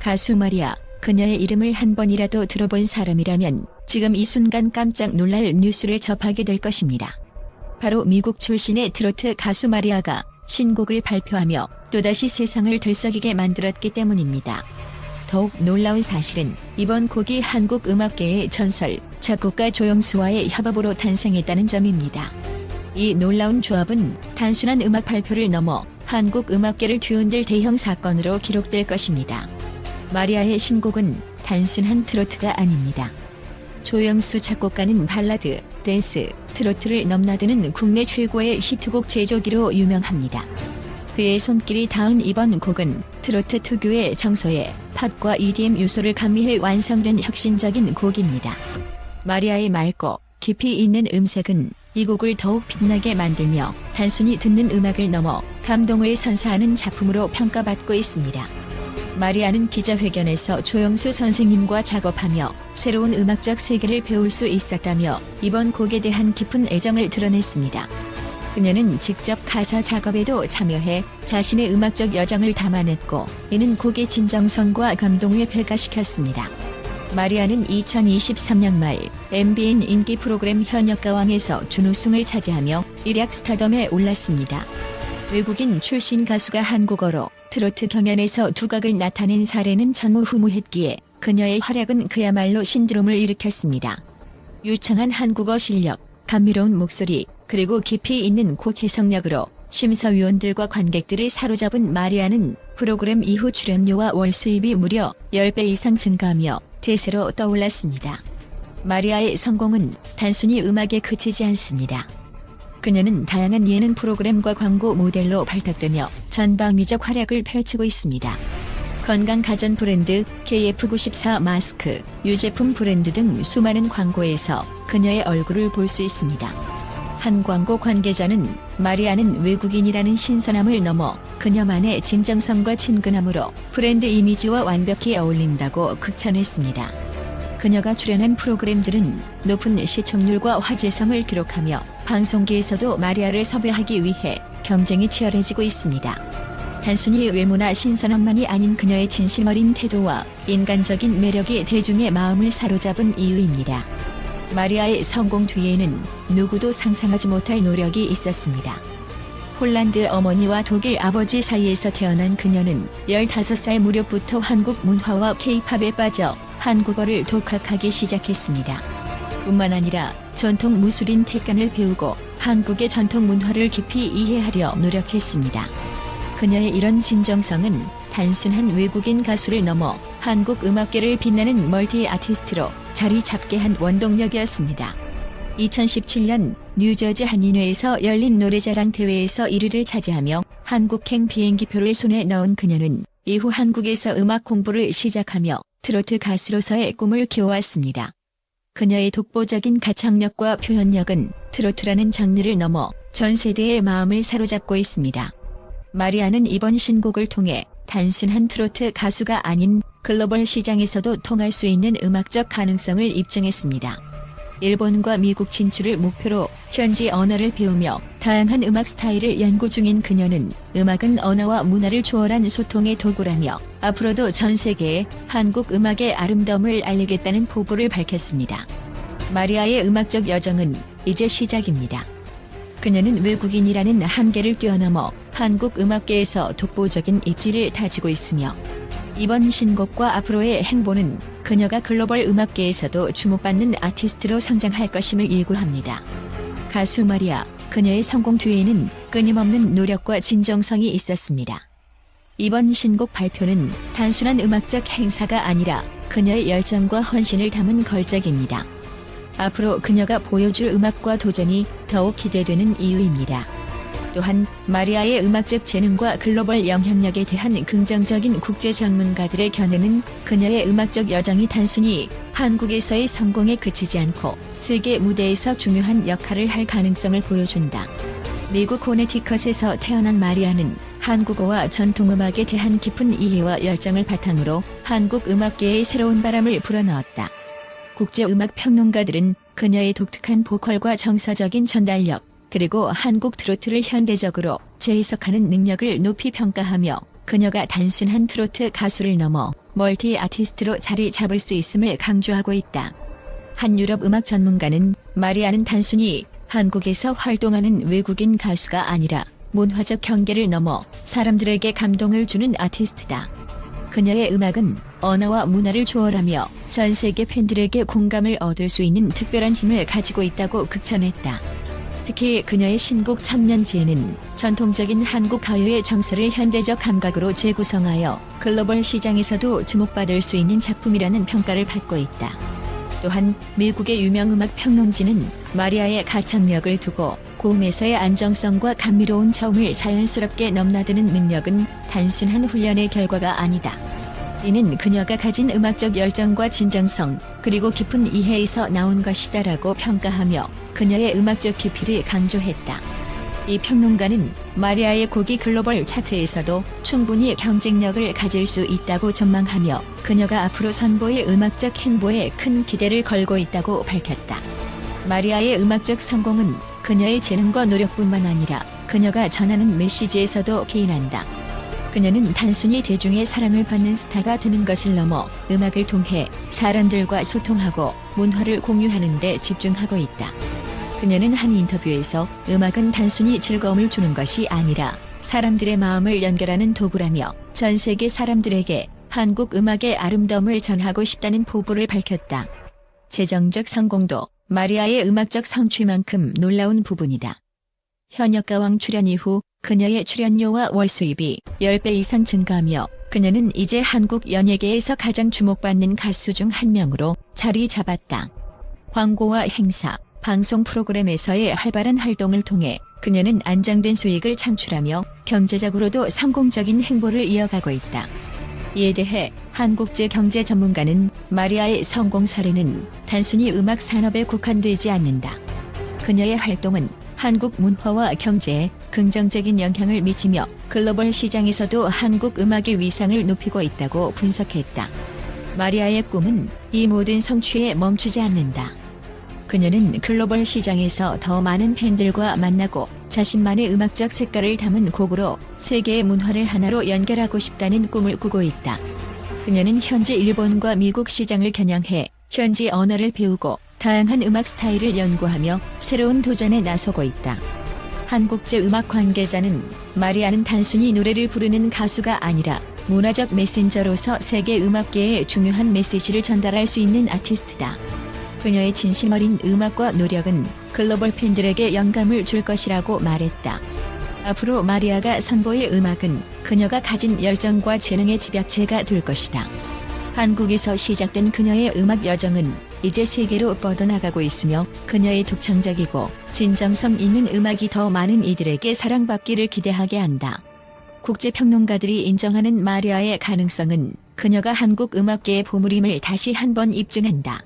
가수 마리아, 그녀의 이름을 한 번이라도 들어본 사람이라면 지금 이 순간 깜짝 놀랄 뉴스를 접하게 될 것입니다. 바로 미국 출신의 트로트 가수 마리아가 신곡을 발표하며 또다시 세상을 들썩이게 만들었기 때문입니다. 더욱 놀라운 사실은 이번 곡이 한국 음악계의 전설, 작곡가 조영수와의 협업으로 탄생했다는 점입니다. 이 놀라운 조합은 단순한 음악 발표를 넘어 한국 음악계를 뒤흔들 대형 사건으로 기록될 것입니다. 마리아의 신곡은 단순한 트로트가 아닙니다. 조영수 작곡가는 발라드, 댄스, 트로트를 넘나드는 국내 최고의 히트곡 제조기로 유명합니다. 그의 손길이 닿은 이번 곡은 트로트 특유의 정서에 팝과 EDM 요소를 가미해 완성된 혁신적인 곡입니다. 마리아의 맑고 깊이 있는 음색은 이 곡을 더욱 빛나게 만들며 단순히 듣는 음악을 넘어 감동을 선사하는 작품으로 평가받고 있습니다. 마리아는 기자회견에서 조영수 선생님과 작업하며 새로운 음악적 세계를 배울 수 있었다며 이번 곡에 대한 깊은 애정을 드러냈습니다. 그녀는 직접 가사 작업에도 참여해 자신의 음악적 여정을 담아냈고 이는 곡의 진정성과 감동을 배가시켰습니다. 마리아는 2023년 말 MBN 인기 프로그램 현역가왕에서 준우승을 차지하며 일약 스타덤에 올랐습니다. 외국인 출신 가수가 한국어로 트로트 경연에서 두각을 나타낸 사례는 전무후무했기에 그녀의 활약은 그야말로 신드롬을 일으켰습니다. 유창한 한국어 실력, 감미로운 목소리, 그리고 깊이 있는 곡 해석력으로 심사위원들과 관객들을 사로잡은 마리아는 프로그램 이후 출연료와 월 수입이 무려 10배 이상 증가하며 대세로 떠올랐습니다. 마리아의 성공은 단순히 음악에 그치지 않습니다. 그녀는 다양한 예능 프로그램과 광고 모델로 발탁되며 전방위적 활약을 펼치고 있습니다. 건강 가전 브랜드 KF94 마스크, 유제품 브랜드 등 수많은 광고에서 그녀의 얼굴을 볼 수 있습니다. 한 광고 관계자는 마리아는 외국인이라는 신선함을 넘어 그녀만의 진정성과 친근함으로 브랜드 이미지와 완벽히 어울린다고 극찬했습니다. 그녀가 출연한 프로그램들은 높은 시청률과 화제성을 기록하며 방송계에서도 마리아를 섭외하기 위해 경쟁이 치열해지고 있습니다. 단순히 외모나 신선함만이 아닌 그녀의 진심 어린 태도와 인간적인 매력이 대중의 마음을 사로잡은 이유입니다. 마리아의 성공 뒤에는 누구도 상상하지 못할 노력이 있었습니다. 홀란드 어머니와 독일 아버지 사이에서 태어난 그녀는 15살 무렵부터 한국 문화와 케이팝에 빠져 한국어를 독학하기 시작했습니다. 뿐만 아니라 전통 무술인 태권을 배우고 한국의 전통 문화를 깊이 이해하려 노력했습니다. 그녀의 이런 진정성은 단순한 외국인 가수를 넘어 한국 음악계를 빛나는 멀티 아티스트로 자리 잡게 한 원동력이었습니다. 2017년 뉴저지 한인회에서 열린 노래자랑 대회에서 1위를 차지하며 한국행 비행기표를 손에 넣은 그녀는 이후 한국에서 음악 공부를 시작하며 트로트 가수로서의 꿈을 키워왔습니다. 그녀의 독보적인 가창력과 표현력은 트로트라는 장르를 넘어 전 세대의 마음을 사로잡고 있습니다. 마리아는 이번 신곡을 통해 단순한 트로트 가수가 아닌 글로벌 시장에서도 통할 수 있는 음악적 가능성을 입증했습니다. 일본과 미국 진출을 목표로 현지 언어를 배우며 다양한 음악 스타일을 연구 중인 그녀는 음악은 언어와 문화를 초월한 소통의 도구라며 앞으로도 전 세계에 한국 음악의 아름다움을 알리겠다는 포부를 밝혔습니다. 마리아의 음악적 여정은 이제 시작입니다. 그녀는 외국인이라는 한계를 뛰어넘어 한국 음악계에서 독보적인 입지를 다지고 있으며 이번 신곡과 앞으로의 행보는 그녀가 글로벌 음악계에서도 주목받는 아티스트로 성장할 것임을 예고합니다. 가수 마리아, 그녀의 성공 뒤에는 끊임없는 노력과 진정성이 있었습니다. 이번 신곡 발표는 단순한 음악적 행사가 아니라 그녀의 열정과 헌신을 담은 걸작입니다. 앞으로 그녀가 보여줄 음악과 도전이 더욱 기대되는 이유입니다. 또한 마리아의 음악적 재능과 글로벌 영향력에 대한 긍정적인 국제 전문가들의 견해는 그녀의 음악적 여정이 단순히 한국에서의 성공에 그치지 않고 세계 무대에서 중요한 역할을 할 가능성을 보여준다. 미국 코네티컷에서 태어난 마리아는 한국어와 전통음악에 대한 깊은 이해와 열정을 바탕으로 한국 음악계의 새로운 바람을 불어넣었다. 국제음악 평론가들은 그녀의 독특한 보컬과 정서적인 전달력, 그리고 한국 트로트를 현대적으로 재해석하는 능력을 높이 평가하며 그녀가 단순한 트로트 가수를 넘어 멀티 아티스트로 자리 잡을 수 있음을 강조하고 있다. 한 유럽 음악 전문가는 마리아는 단순히 한국에서 활동하는 외국인 가수가 아니라 문화적 경계를 넘어 사람들에게 감동을 주는 아티스트다. 그녀의 음악은 언어와 문화를 초월하며 전 세계 팬들에게 공감을 얻을 수 있는 특별한 힘을 가지고 있다고 극찬했다. 특히 그녀의 신곡 천년지에는 전통적인 한국 가요의 정서를 현대적 감각으로 재구성하여 글로벌 시장에서도 주목받을 수 있는 작품이라는 평가를 받고 있다. 또한 미국의 유명 음악 평론지는 마리아의 가창력을 두고 고음에서의 안정성과 감미로운 저음을 자연스럽게 넘나드는 능력은 단순한 훈련의 결과가 아니다. 이는 그녀가 가진 음악적 열정과 진정성, 그리고 깊은 이해에서 나온 것이다라고 평가하며 그녀의 음악적 깊이를 강조했다. 이 평론가는 마리아의 곡이 글로벌 차트에서도 충분히 경쟁력을 가질 수 있다고 전망하며 그녀가 앞으로 선보일 음악적 행보에 큰 기대를 걸고 있다고 밝혔다. 마리아의 음악적 성공은 그녀의 재능과 노력뿐만 아니라 그녀가 전하는 메시지에서도 기인한다. 그녀는 단순히 대중의 사랑을 받는 스타가 되는 것을 넘어 음악을 통해 사람들과 소통하고 문화를 공유하는 데 집중하고 있다. 그녀는 한 인터뷰에서 음악은 단순히 즐거움을 주는 것이 아니라 사람들의 마음을 연결하는 도구라며 전 세계 사람들에게 한국 음악의 아름다움을 전하고 싶다는 포부를 밝혔다. 재정적 성공도 마리아의 음악적 성취만큼 놀라운 부분이다. 현역 가왕 출연 이후 그녀의 출연료와 월 수입이 10배 이상 증가하며 그녀는 이제 한국 연예계에서 가장 주목받는 가수 중 한 명으로 자리 잡았다. 광고와 행사, 방송 프로그램에서의 활발한 활동을 통해 그녀는 안정된 수익을 창출하며 경제적으로도 성공적인 행보를 이어가고 있다. 이에 대해 한국제 경제 전문가는 마리아의 성공 사례는 단순히 음악 산업에 국한되지 않는다. 그녀의 활동은 한국 문화와 경제에 긍정적인 영향을 미치며 글로벌 시장에서도 한국 음악의 위상을 높이고 있다고 분석했다. 마리아의 꿈은 이 모든 성취에 멈추지 않는다. 그녀는 글로벌 시장에서 더 많은 팬들과 만나고 자신만의 음악적 색깔을 담은 곡으로 세계의 문화를 하나로 연결하고 싶다는 꿈을 꾸고 있다. 그녀는 현재 일본과 미국 시장을 겨냥해 현지 언어를 배우고 다양한 음악 스타일을 연구하며 새로운 도전에 나서고 있다. 한국제 음악 관계자는 마리아는 단순히 노래를 부르는 가수가 아니라 문화적 메신저로서 세계 음악계에 중요한 메시지를 전달할 수 있는 아티스트다. 그녀의 진심 어린 음악과 노력은 글로벌 팬들에게 영감을 줄 것이라고 말했다. 앞으로 마리아가 선보일 음악은 그녀가 가진 열정과 재능의 집약체가 될 것이다. 한국에서 시작된 그녀의 음악 여정은 이제 세계로 뻗어나가고 있으며 그녀의 독창적이고 진정성 있는 음악이 더 많은 이들에게 사랑받기를 기대하게 한다. 국제 평론가들이 인정하는 마리아의 가능성은 그녀가 한국 음악계의 보물임을 다시 한번 입증한다.